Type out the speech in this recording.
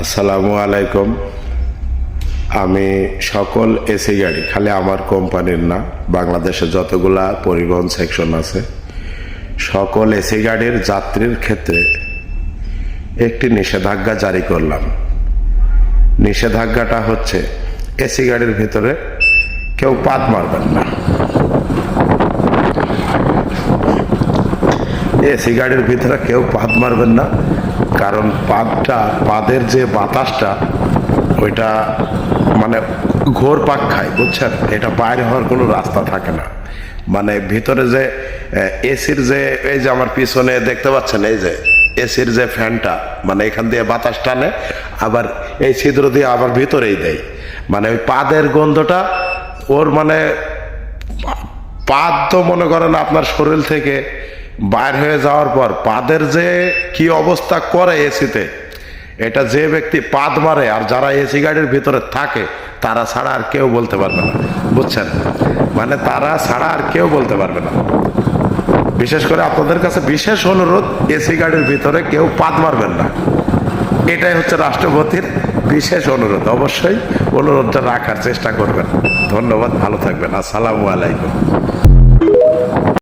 আসসালামু আলাইকুম। আমি সকল এসি গাড়ি, খালি আমার কোম্পানির না বাংলাদেশে যতগুলা পরিবহন সেকশন আছে, সকল এসি গাড়ির যাত্রীর ক্ষেত্রে একটি নিষেধাজ্ঞা জারি করলাম। নিষেধাজ্ঞাটা হচ্ছে, এসি গাড়ির ভিতরে কেউ পাত মারবেন না। এসি গাড়ির ভিতরে কেউ পাদ মারবেন না, কারণ পাদটা পাদের যে বাতাসটা, ওইটা মানে ঘোর পাক খায়, বুঝছেন? এটা বাইরে হওয়ার কোনো রাস্তা থাকে না। মানে ভিতরে যে এসির যে, এই যে আমার পিছনে দেখতে পাচ্ছেন, এই যে, এসির যে ফ্যানটা মানে এখান দিয়ে বাতাস টানে, আবার এই ছিদ্র দিয়ে আবার ভিতরেই দেয়। মানে ওই পাদের গন্ধটা, ওর মানে পাদ তো মনে করেন আপনার শরীর থেকে বাইর হয়ে যাওয়ার পর পাদের যে কি অবস্থা করে এসিতে, এটা যে ব্যক্তি পাদ মারে আর যারা এসি গাড়ির ভিতরে থাকে, তারা ছাড়া আর কেউ বলতে পারবে না। বুঝছেন? মানে তারা ছাড়া আর কেউ বলতে পারবে না। বিশেষ করে আপনাদের কাছে বিশেষ অনুরোধ এসি গাড়ির ভিতরে কেউ পাদ মারবেন না। এটাই হচ্ছে রাষ্ট্রপতির বিশেষ অনুরোধ। অবশ্যই অনুরোধটা রাখার চেষ্টা করবেন। ধন্যবাদ, ভালো থাকবেন। আসসালামু আলাইকুম।